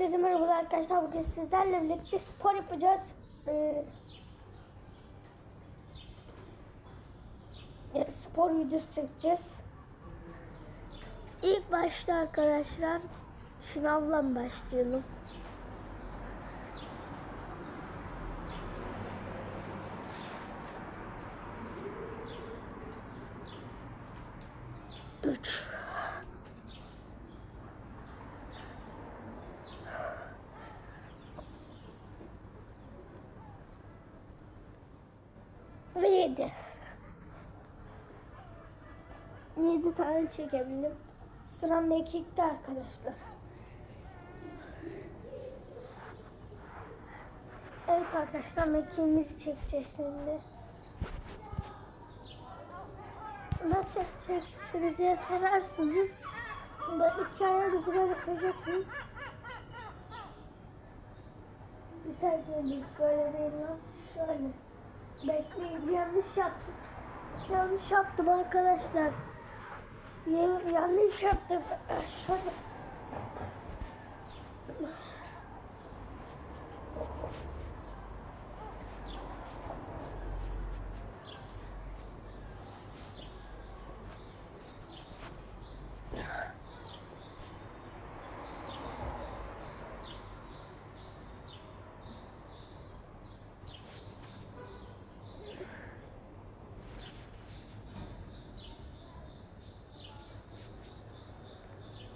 Hepinize merhabalar arkadaşlar. Bugün sizlerle birlikte spor yapacağız. Ee, spor videosu çekeceğiz. İlk başta arkadaşlar şınavla başlayalım. Üç. Ve yedi. Yedi tane çekebildim. Sıra mekikte arkadaşlar. Evet arkadaşlar mekiğimizi çekeceğiz şimdi. Nasıl çekeceksiniz diye sorarsınız. Böyle iki ayağınızı böyle koyacaksınız. Güzel görünüyor. Böyle değil lan. Şöyle. Yanlış yaptım. Yanlış yaptım arkadaşlar. Yan- Yanlış yaptım. Şöyle.